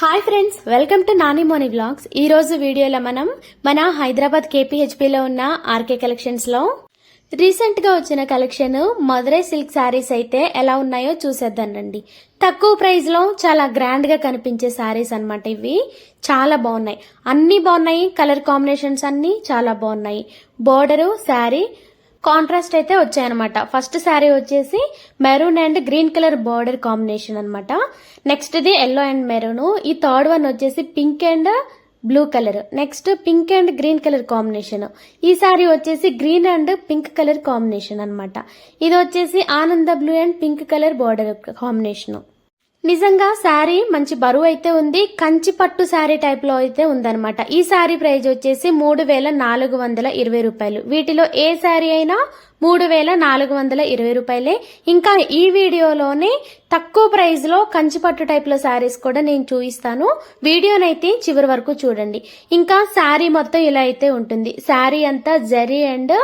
Hi friends welcome to Nani Moni blogs ఈ రోజు వీడియోలో మనం మన హైదరాబాద్ కేపీహెచ్పిలో ఉన్న ఆర్కే కలెక్షన్స్లో రీసెంట్గా వచ్చిన కలెక్షన్ మదురై సిల్క్ శారీస్ అయితే ఎలా ఉన్నాయో చూసేద్దాం రండి. తక్కువ ప్రైస్లో చాలా గ్రాండ్గా కనిపించే శారీస్ అన్నమాట ఇవి. చాలా బాగున్నాయి. అన్ని బాగున్నాయి కలర్ కాంబినేషన్స్ అన్ని చాలా బాగున్నాయి. బోర్డరు శారీ కాంట్రాస్ట్ అయితే వచ్చాయన్నమాట. ఫస్ట్ శారీ వచ్చేసి maroon and green colour border combination అనమాట నెక్స్ట్ది ఎల్లో అండ్ మెరూన్ ఈ థర్డ్ వన్ వచ్చేసి pink and blue colour next pink and green colour combination ఈ శారీ వచ్చేసి green and pink colour combination అనమాట ఇది వచ్చేసి ఆనంద blue and pink colour border combination నిజంగా శారీ మంచి బరువు అయితే ఉంది కంచి పట్టు శారీ టైప్లో అయితే ఉందనమాట ఈ శారీ ప్రైజ్ వచ్చేసి మూడు వేల నాలుగు వందల ఇరవై రూపాయలు. వీటిలో ఏ శారీ అయినా మూడు వేల నాలుగు వందల ఇరవై రూపాయలే. ఇంకా ఈ వీడియోలోనే తక్కువ ప్రైస్లో కంచి పట్టు టైప్లో శారీస్ కూడా నేను చూపిస్తాను. వీడియోనైతే చివరి వరకు చూడండి. ఇంకా శారీ మొత్తం ఇలా అయితే ఉంటుంది. శారీ అంతా జరీ అండ్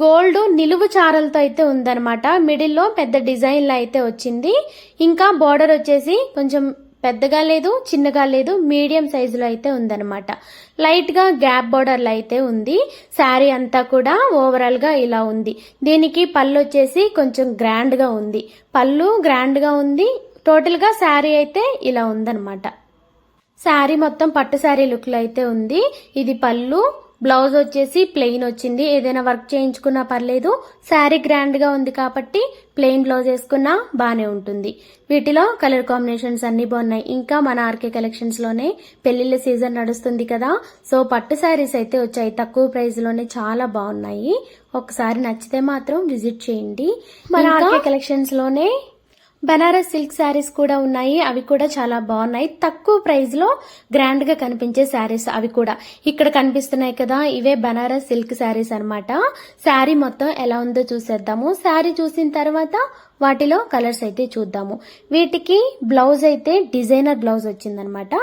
గోల్డ్ నిలువు చారలతో అయితే ఉందన్నమాట. మిడిల్లో పెద్ద డిజైన్లో అయితే వచ్చింది. ఇంకా బార్డర్ వచ్చేసి కొంచెం పెద్దగా లేదు చిన్నగా లేదు మీడియం సైజులో అయితే ఉందన్నమాట. లైట్గా గ్యాప్ బార్డర్లో అయితే ఉంది. శారీ అంతా కూడా ఓవరాల్గా ఇలా ఉంది. దీనికి పళ్ళు వచ్చేసి కొంచెం గ్రాండ్గా ఉంది. పళ్ళు గ్రాండ్గా ఉంది. టోటల్గా శారీ అయితే ఇలా ఉందన్నమాట. శారీ మొత్తం పట్టు శారీ లుక్లో అయితే ఉంది. ఇది పళ్ళు. బ్లౌజ్ వచ్చేసి ప్లెయిన్ వచ్చింది. ఏదైనా వర్క్ చేయించుకున్నా పర్లేదు. శారీ గ్రాండ్గా ఉంది కాబట్టి ప్లెయిన్ బ్లౌజ్ వేసుకున్నా బానే ఉంటుంది. వీటిలో కలర్ కాంబినేషన్స్ అన్ని బాగున్నాయి. ఇంకా మన ఆర్కే కలెక్షన్స్లోనే పెళ్ళిళ్ళ సీజన్ నడుస్తుంది కదా. సో పట్టు శారీస్ అయితే వచ్చాయి. తక్కువ ప్రైస్లోనే చాలా బాగున్నాయి. ఒకసారి నచ్చితే మాత్రం విజిట్ చేయండి. మన ఆర్కే కలెక్షన్స్లోనే బనారస్ సిల్క్ శారీస్ కూడా ఉన్నాయి. అవి కూడా చాలా బాగున్నాయి. తక్కువ ప్రైస్లో గ్రాండ్గా కనిపించే శారీస్ అవి కూడా. ఇక్కడ కనిపిస్తున్నాయి కదా ఇవే బనారస్ సిల్క్ శారీస్ అన్నమాట. శారీ మొత్తం ఎలా ఉందో చూసేద్దాము. శారీ చూసిన తర్వాత వాటిలో కలర్స్ అయితే చూద్దాము. వీటికి బ్లౌజ్ అయితే డిజైనర్ బ్లౌజ్ వచ్చిందనమాట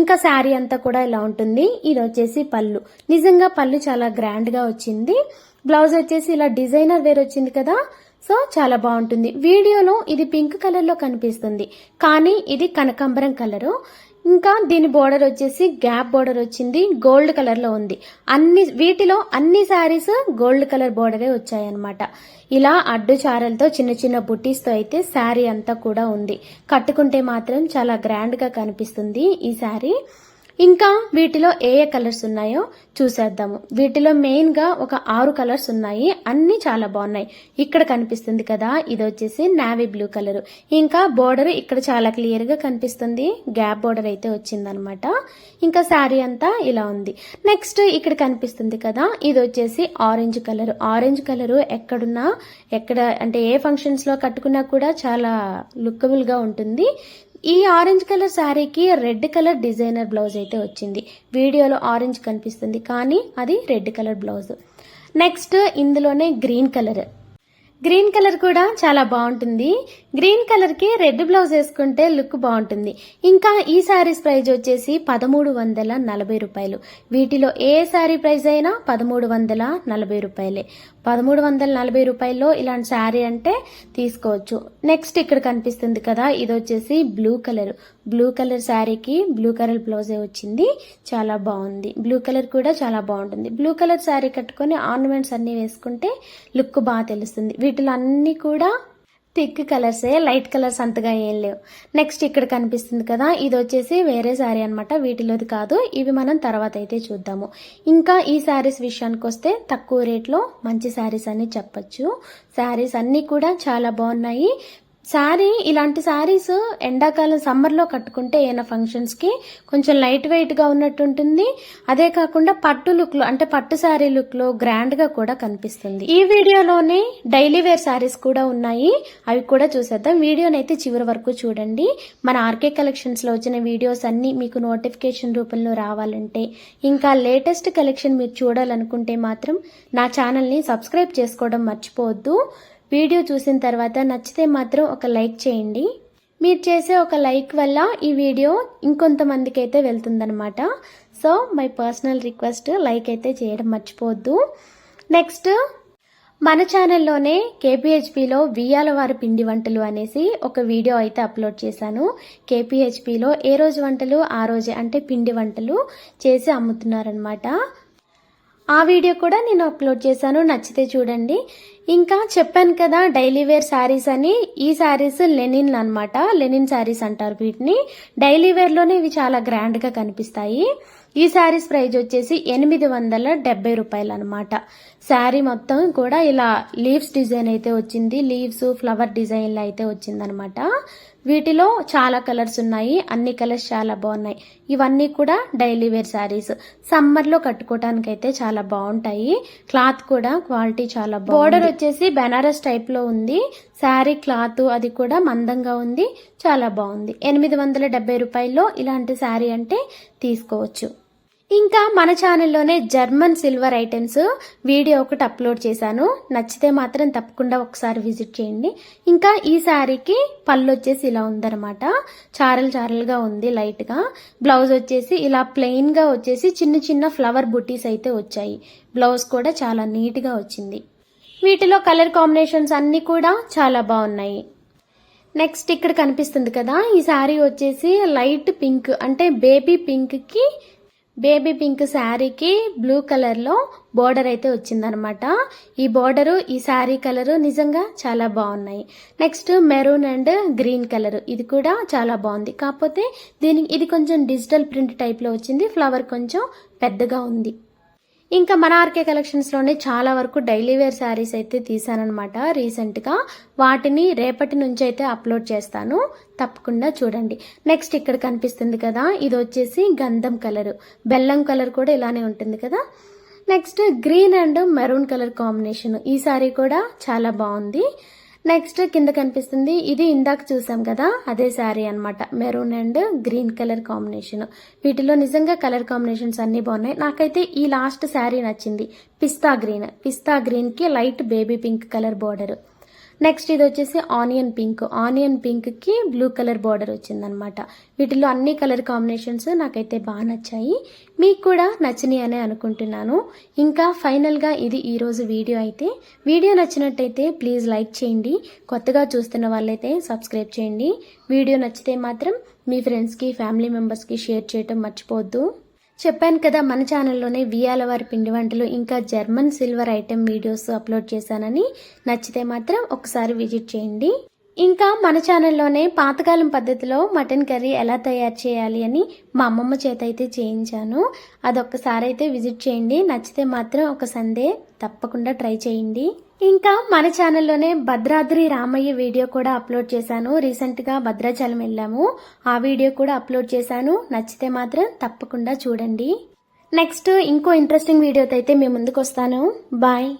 ఇంకా శారీ అంతా కూడా ఇలా ఉంటుంది. ఇది వచ్చేసి పళ్ళు. నిజంగా పళ్ళు చాలా గ్రాండ్గా వచ్చింది. బ్లౌజ్ వచ్చేసి ఇలా డిజైనర్ వేర్ వచ్చింది కదా సో చాలా బాగుంటుంది. వీడియోలో ఇది పింక్ కలర్లో కనిపిస్తుంది. కానీ ఇది కనకాంబరం కలరు. ఇంకా దీని బోర్డర్ వచ్చేసి గ్యాప్ బోర్డర్ వచ్చింది. గోల్డ్ కలర్లో ఉంది. అన్ని వీటిలో అన్ని శారీస్ గోల్డ్ కలర్ బోర్డరే వచ్చాయన్నమాట. ఇలా అడ్డు చారలతో చిన్న చిన్న బుట్టీస్తో అయితే శారీ అంతా కూడా ఉంది. కట్టుకుంటే మాత్రం చాలా గ్రాండ్గా కనిపిస్తుంది ఈ శారీ. ఇంకా వీటిలో ఏ ఏ కలర్స్ ఉన్నాయో చూసేద్దాము. వీటిలో మెయిన్గా ఒక ఆరు కలర్స్ ఉన్నాయి. అన్ని చాలా బాగున్నాయి. ఇక్కడ కనిపిస్తుంది కదా ఇది వచ్చేసి నావీ బ్లూ కలర్ ఇంకా బోర్డర్ ఇక్కడ చాలా క్లియర్గా కనిపిస్తుంది. గ్యాప్ బోర్డర్ అయితే వచ్చిందనమాట. ఇంకా శారీ అంతా ఇలా ఉంది. నెక్స్ట్ ఇక్కడ కనిపిస్తుంది కదా ఇది వచ్చేసి ఆరెంజ్ కలర్ ఆరెంజ్ కలర్ ఎక్కడున్నా ఎక్కడ అంటే ఏ ఫంక్షన్స్లో కట్టుకున్నా కూడా చాలా లుక్కబుల్గా ఉంటుంది. ఈ ఆరెంజ్ కలర్ శారీకి రెడ్ కలర్ డిజైనర్ బ్లౌజ్ అయితే వచ్చింది. వీడియోలో ఆరెంజ్ కనిపిస్తుంది కానీ అది రెడ్ కలర్ బ్లౌజ్. నెక్స్ట్ ఇందులోనే గ్రీన్ కలర్. గ్రీన్ కలర్ కూడా చాలా బాగుంటుంది. గ్రీన్ కలర్కి రెడ్ బ్లౌజ్ వేసుకుంటే లుక్ బాగుంటుంది. ఇంకా ఈ శారీస్ ప్రైజ్ వచ్చేసి పదమూడు వందల నలభై రూపాయలు. వీటిలో ఏ శారీ ప్రైజ్ అయినా పదమూడు వందల నలభై రూపాయలే. పదమూడు వందల నలభై రూపాయల్లో ఇలాంటి శారీ అంటే తీసుకోవచ్చు. నెక్స్ట్ ఇక్కడ కనిపిస్తుంది కదా ఇది వచ్చేసి బ్లూ కలర్. బ్లూ కలర్ శారీకి బ్లూ కలర్ బ్లౌజే వచ్చింది. చాలా బాగుంది. బ్లూ కలర్ కూడా చాలా బాగుంటుంది. బ్లూ కలర్ శారీ కట్టుకొని ఆర్నమెంట్స్ అన్నీ వేసుకుంటే లుక్ బాగా తెలుస్తుంది. వీటిలో అన్నీ కూడా థిక్ కలర్సే లైట్ కలర్స్ అంతగా ఏం లేవు. నెక్స్ట్ ఇక్కడ కనిపిస్తుంది కదా ఇది వచ్చేసి వేరే శారీ అనమాట వీటిలోది కాదు. ఇవి మనం తర్వాత అయితే చూద్దాము. ఇంకా ఈ శారీస్ విషయానికి వస్తే తక్కువ రేట్లో మంచి శారీస్ అని చెప్పొచ్చు. శారీస్ అన్నీ కూడా చాలా బాగున్నాయి. శారీ ఇలాంటి శారీస్ ఎండాకాలం సమ్మర్లో కట్టుకుంటే ఏమైనా ఫంక్షన్స్కి కొంచెం లైట్ వెయిట్గా ఉన్నట్టు ఉంటుంది అదే కాకుండా పట్టు లుక్లో అంటే పట్టు శారీ లుక్లో గ్రాండ్గా కూడా కనిపిస్తుంది. ఈ వీడియోలోనే డైలీ వేర్ శారీస్ కూడా ఉన్నాయి. అవి కూడా చూసేద్దాం. వీడియోనైతే చివరి వరకు చూడండి. మన ఆర్కే కలెక్షన్స్లో వచ్చిన వీడియోస్ అన్నీ మీకు నోటిఫికేషన్ రూపంలో రావాలంటే ఇంకా లేటెస్ట్ కలెక్షన్ మీరు చూడాలనుకుంటే మాత్రం నా ఛానల్ని సబ్స్క్రైబ్ చేసుకోవడం మర్చిపోవద్దు. వీడియో చూసిన తర్వాత నచ్చితే మాత్రం ఒక లైక్ చేయండి. మీరు చేసే ఒక లైక్ వల్ల ఈ వీడియో ఇంకొంతమందికి అయితే వెళ్తుందనమాట so my personal request like అయితే చేయడం మర్చిపోవద్దు. నెక్స్ట్ మన ఛానల్లోనే కేపీహెచ్పిలో వియ్యాల వారి పిండి వంటలు అనేసి ఒక వీడియో అయితే అప్లోడ్ చేశాను. కేపీహెచ్పిలో ఏ రోజు వంటలు ఆ రోజే అంటే పిండి వంటలు చేసి అమ్ముతున్నారనమాట ఆ వీడియో కూడా నేను అప్లోడ్ చేశాను నచ్చితే చూడండి. ఇంకా చెప్పాను కదా డైలీ వేర్ శారీస్ అని. ఈ శారీస్ లెనిన్ అనమాట లెనిన్ శారీస్ అంటారు వీటిని. డైలీ వేర్లోనే ఇవి చాలా గ్రాండ్గా కనిపిస్తాయి. ఈ శారీస్ ప్రైజ్ వచ్చేసి ఎనిమిది వందల డెబ్బై రూపాయలు అనమాట శారీ మొత్తం కూడా ఇలా లీవ్స్ డిజైన్ అయితే వచ్చింది. లీవ్స్ ఫ్లవర్ డిజైన్లో అయితే వచ్చిందనమాట వీటిలో చాలా కలర్స్ ఉన్నాయి. అన్ని కలర్స్ చాలా బాగున్నాయి. ఇవన్నీ కూడా డైలీ వేర్ శారీస్. సమ్మర్లో కట్టుకోవడానికి అయితే చాలా బాగుంటాయి. క్లాత్ కూడా క్వాలిటీ చాలా బోర్డర్ వచ్చేసి బెనారస్ టైప్లో ఉంది. శారీ క్లాత్ అది కూడా మందంగా ఉంది. చాలా బాగుంది. ఎనిమిది వందల డెబ్బై రూపాయల్లో ఇలాంటి శారీ అంటే తీసుకోవచ్చు. ఇంకా మన ఛానల్లోనే జర్మన్ సిల్వర్ ఐటమ్స్ వీడియో ఒకటి అప్లోడ్ చేశాను. నచ్చితే మాత్రం తప్పకుండా ఒకసారి విజిట్ చేయండి. ఇంకా ఈ శారీకి పళ్ళు వచ్చేసి ఇలా ఉందన్నమాట. చారలు చారలుగా ఉంది లైట్గా. బ్లౌజ్ వచ్చేసి ఇలా ప్లెయిన్గా వచ్చేసి చిన్న చిన్న ఫ్లవర్ బుటీస్ అయితే వచ్చాయి. బ్లౌజ్ కూడా చాలా నీట్గా వచ్చింది. వీటిలో కలర్ కాంబినేషన్స్ అన్నీ కూడా చాలా బాగున్నాయి. నెక్స్ట్ ఇక్కడ కనిపిస్తుంది కదా ఈ శారీ వచ్చేసి లైట్ పింక్ అంటే బేబీ పింక్కి బేబీ పింక్ శారీకి బ్లూ కలర్లో బోర్డర్ అయితే వచ్చిందనమాట. ఈ బోర్డరు ఈ శారీ కలరు నిజంగా చాలా బాగున్నాయి. Next maroon and green colour. ఇది కూడా చాలా బాగుంది. కాకపోతే దీనికి ఇది కొంచెం డిజిటల్ ప్రింట్ టైప్లో వచ్చింది. ఫ్లవర్ కొంచెం పెద్దగా ఉంది. ఇంకా మన ఆర్కే కలెక్షన్స్లోనే చాలా వరకు డైలీ వేర్ శారీస్ అయితే తీసానమాట రీసెంట్గా వాటిని రేపటి నుంచి అయితే అప్లోడ్ చేస్తాను. తప్పకుండా చూడండి. నెక్స్ట్ ఇక్కడ కనిపిస్తుంది కదా ఇది వచ్చేసి గంధం కలర్ బెల్లం కలర్ కూడా ఇలానే ఉంటుంది కదా. Next green and maroon colour combination ఈ సారీ కూడా చాలా బాగుంది. నెక్స్ట్ కింద కనిపిస్తుంది ఇది ఇందాక చూసాం కదా అదే శారీ అన్నమాట. Maroon and green colour combination. వీటిలో నిజంగా కలర్ కాంబినేషన్స్ అన్ని బాగున్నాయి. నాకైతే ఈ లాస్ట్ శారీ నచ్చింది పిస్తా గ్రీన్. పిస్తా గ్రీన్కి light baby pink colour border. Next ఇది వచ్చేసి ఆనియన్ పింక్. ఆనియన్ పింక్కి బ్లూ కలర్ బార్డర్ వచ్చిందనమాట వీటిలో అన్ని కలర్ కాంబినేషన్స్ నాకైతే బాగా నచ్చాయి. మీకు కూడా నచ్చినాయి అనే అనుకుంటున్నాను. ఇంకా ఫైనల్గా ఇది ఈరోజు వీడియో అయితే. వీడియో నచ్చినట్టయితే ప్లీజ్ లైక్ చేయండి. కొత్తగా చూస్తున్న వాళ్ళైతే సబ్స్క్రైబ్ చేయండి. వీడియో నచ్చితే మాత్రం మీ ఫ్రెండ్స్కి ఫ్యామిలీ మెంబర్స్కి షేర్ చేయటం మర్చిపోవద్దు. చెప్పాను కదా మన ఛానల్లోనే వియాల వారి పిండి వంటలు ఇంకా German silver item videos upload చేశానని నచ్చితే మాత్రం ఒకసారి విజిట్ చేయండి. ఇంకా మన ఛానల్లోనే పాతకాలం పద్ధతిలో మటన్ కర్రీ ఎలా తయారు చేయాలి అని మా అమ్మమ్మ చేత అయితే చేయించాను. అదొక్కసారి అయితే విజిట్ చేయండి. నచ్చితే మాత్రం ఒక సండే తప్పకుండా ట్రై చేయండి. ఇంకా మన ఛానల్లోనే భద్రాద్రి రామయ్య వీడియో కూడా అప్లోడ్ చేశాను. రీసెంట్గా భద్రాచలం వెళ్ళాము. ఆ వీడియో కూడా అప్లోడ్ చేశాను. నచ్చితే మాత్రం తప్పకుండా చూడండి. నెక్స్ట్ ఇంకో ఇంట్రెస్టింగ్ వీడియోతో అయితే మేము ముందుకు వస్తాను. బాయ్